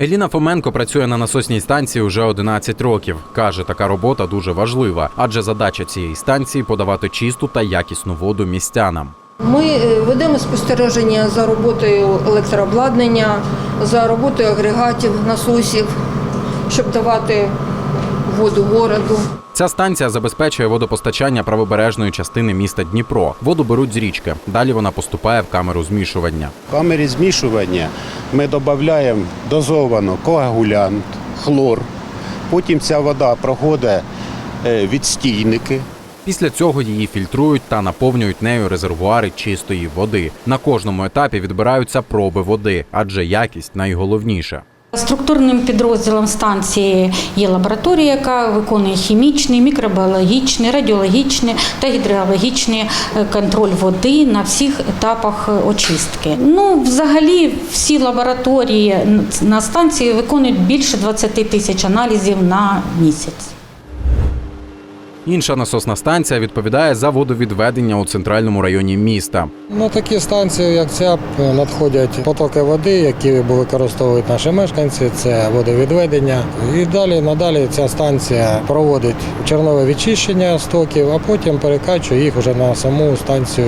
Еліна Фоменко працює на насосній станції вже 11 років. Каже, така робота дуже важлива, адже задача цієї станції подавати чисту та якісну воду містянам. Ми е, ведемо спостереження за роботою електрообладнання, за роботою агрегатів, насосів, щоб давати воду городу. Ця станція забезпечує водопостачання правобережної частини міста Дніпро. Воду беруть з річки. Далі вона поступає в камеру змішування. В камері змішування ми додаємо дозовано коагулянт, хлор. Потім ця вода проходить е, відстійники. Після цього її фільтрують та наповнюють нею резервуари чистої води. На кожному етапі відбираються проби води, адже якість найголовніше. Структурним підрозділом станції є лабораторія, яка виконує хімічний, мікробіологічний, радіологічний та гідрологічний е, контроль води на всіх етапах е, очистки. Ну, взагалі, всі лабораторії на станції виконують більше 20 тисяч аналізів на місяць. Інша насосна станція відповідає за водовідведення у центральному районі міста. На такі станції, як ця, надходять потоки води, які використовують наші мешканці. Це водовідведення. І далі надалі ця станція проводить чернове відчищення стоків, а потім перекачує їх вже на саму станцію,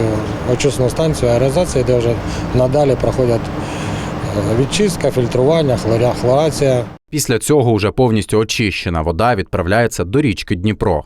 очисну станцію аерозації, де вже надалі проходять е, відчистка, фільтрування, хлоря- хлорація. Після цього уже повністю очищена вода відправляється до річки Дніпро.